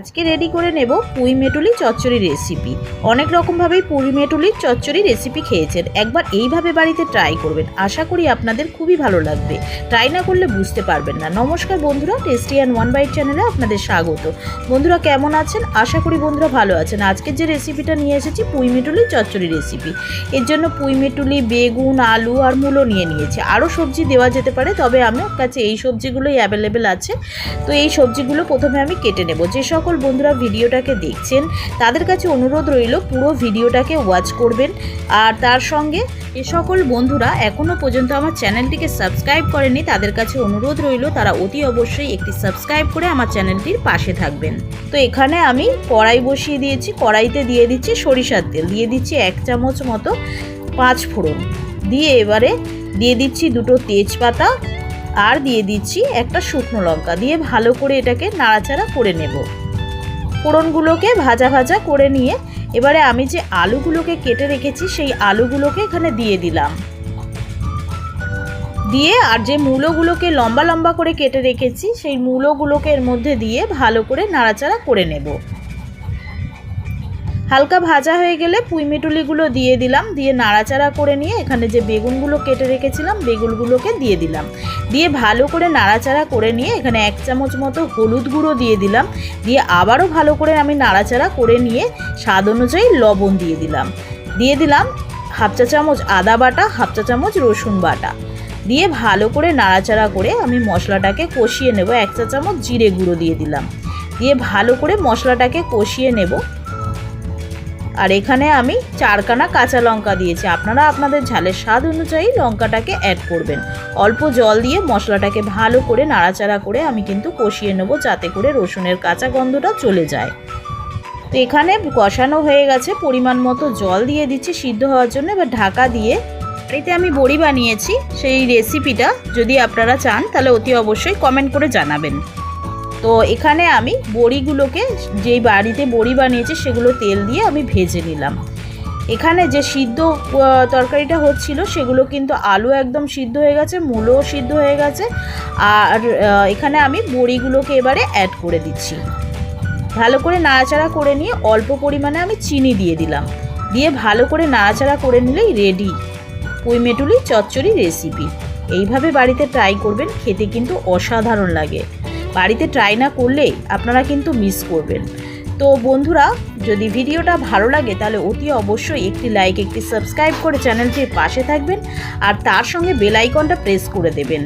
আজকে রেডি করে নেব পুঁই মেটুলি চচ্চড়ি রেসিপি অনেক রকমভাবেই পুঁই মেটুলির চচ্চড়ি রেসিপি খেয়েছেন। একবার এইভাবে বাড়িতে ট্রাই করবেন। আশা করি আপনাদের খুবই ভালো লাগবে। ট্রাই না করলে বুঝতে পারবেন না। নমস্কার বন্ধুরা টেস্টি অ্যান্ড ওয়ান বাইট চ্যানেলে আপনাদের স্বাগত। বন্ধুরা কেমন আছেন? আশা করি বন্ধুরা ভালো আছেন। আজকের যে রেসিপিটা নিয়ে এসেছি, পুঁই মেটুলির চচ্চড়ি রেসিপি এর জন্য পুঁই মেটুলি, বেগুন, আলু আর মূলো নিয়ে নিয়েছি। আরও সবজি দেওয়া যেতে পারে, তবে আমার কাছে এই সবজিগুলোই অ্যাভেলেবেল আছে। তো এই সবজিগুলো প্রথমে আমি কেটে নেব। যে সকল বন্ধুরা ভিডিওটাকে দেখছেন, তাদের কাছে অনুরোধ রইল পুরো ভিডিওটাকে ওয়াচ করবেন। আর তার সঙ্গে এ সকল বন্ধুরা এখনও পর্যন্ত আমার চ্যানেলটিকে সাবস্ক্রাইব করেনি তাদের কাছে অনুরোধ রইল তারা অতি অবশ্যই একটি সাবস্ক্রাইব করে আমার চ্যানেলটির পাশে থাকবেন। তো এখানে আমি কড়াই বসিয়ে দিয়েছি, কড়াইতে দিয়ে দিচ্ছি সরিষার তেল, দিয়ে দিচ্ছি এক চামচ মতো পাঁচ ফোড়ন। দিয়ে এবারে দিয়ে দিচ্ছি দুটো তেজপাতা আর দিয়ে দিচ্ছি একটা শুকনো লঙ্কা, দিয়ে ভালো করে এটাকে নাড়াচাড়া করে নেব। ফোড়নগুলোকে ভাজা ভাজা করে নিয়ে এবারে আমি যে আলুগুলোকে কেটে রেখেছি, সেই আলুগুলোকে এখানে দিয়ে দিলাম। দিয়ে আর যে মূলোগুলোকে লম্বা লম্বা করে কেটে রেখেছি, সেই মূলোগুলোকে এর মধ্যে দিয়ে ভালো করে নাড়াচাড়া করে নেব। হালকা ভাজা হয়ে গেলে পুঁইমিটুলিগুলো দিয়ে দিলাম, দিয়ে নাড়াচাড়া করে নিয়ে এখানে যে বেগুনগুলো কেটে রেখেছিলাম, বেগুনগুলোকে দিয়ে দিলাম। দিয়ে ভালো করে নাড়াচাড়া করে নিয়ে এখানে এক চামচ মতো হলুদ গুঁড়ো দিয়ে দিলাম। দিয়ে আবারও ভালো করে আমি নাড়াচাড়া করে নিয়ে স্বাদ অনুযায়ী লবণ দিয়ে দিলাম। দিয়ে দিলাম হাফ চা চামচ আদা বাটা, হাফ চা চামচ রসুন বাটা। দিয়ে ভালো করে নাড়াচাড়া করে আমি মশলাটাকে কষিয়ে নেব, এক চা চামচ জিরে গুঁড়ো দিয়ে দিলাম। দিয়ে ভালো করে মশলাটাকে কষিয়ে নেব। আর এখানে আমি চারখানা কাঁচা লঙ্কা দিয়েছি। আপনারা আপনাদের ঝালের স্বাদ অনুযায়ী লঙ্কাটাকে অ্যাড করবেন। অল্প জল দিয়ে মশলাটাকে ভালো করে নাড়াচাড়া করে আমি কিন্তু কষিয়ে নেব, যাতে করে রসুনের কাঁচা গন্ধটা চলে যায়। তো এখানে কষানো হয়ে গেছে, পরিমাণ মতো জল দিয়ে দিচ্ছি সিদ্ধ হওয়ার জন্য। এবার ঢাকা দিয়ে বাড়িতে আমি বড়ি বানিয়েছি, সেই রেসিপিটা যদি আপনারা চান, তাহলে অতি অবশ্যই কমেন্ট করে জানাবেন। তো এখানে আমি বড়িগুলোকে যেই বাড়িতে বড়ি বানিয়েছি সেগুলো তেল দিয়ে আমি ভেজে নিলাম। এখানে যে সিদ্ধ তরকারিটা হচ্ছিল সেগুলো কিন্তু আলু একদম সিদ্ধ হয়ে গেছে, মূলও সিদ্ধ হয়ে গেছে, আর এখানে আমি বড়িগুলোকে এবারে অ্যাড করে দিচ্ছি। ভালো করে নাড়াচাড়া করে নিয়ে অল্প পরিমাণে আমি চিনি দিয়ে দিলাম। দিয়ে ভালো করে নাড়াচাড়া করে নিলেই রেডি পুঁইমেটুলি চচ্চড়ি রেসিপি এইভাবে বাড়িতে ট্রাই করবেন, খেতে কিন্তু অসাধারণ লাগে। বাড়িতে ট্রাই না করলেই আপনারা কিন্তু মিস করবেন। তো বন্ধুরা, যদি ভিডিওটা ভালো লাগে তাহলে অতি অবশ্যই একটি লাইক একটি সাবস্ক্রাইব করে চ্যানেলটির পাশে থাকবেন আর তার সঙ্গে বেল আইকনটা প্রেস করে দেবেন।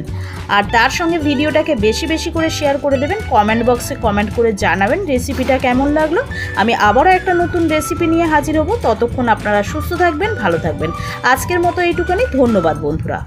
আর তার সঙ্গে ভিডিওটাকে বেশি বেশি করে শেয়ার করে দেবেন কমেন্ট বক্সে কমেন্ট করে জানাবেন রেসিপিটা কেমন লাগল। আমি আবারও একটা নতুন রেসিপি নিয়ে হাজির হব। ততক্ষণ আপনারা সুস্থ থাকবেন, ভালো থাকবেন। আজকের মতো এইটুখানি। ধন্যবাদ বন্ধুরা।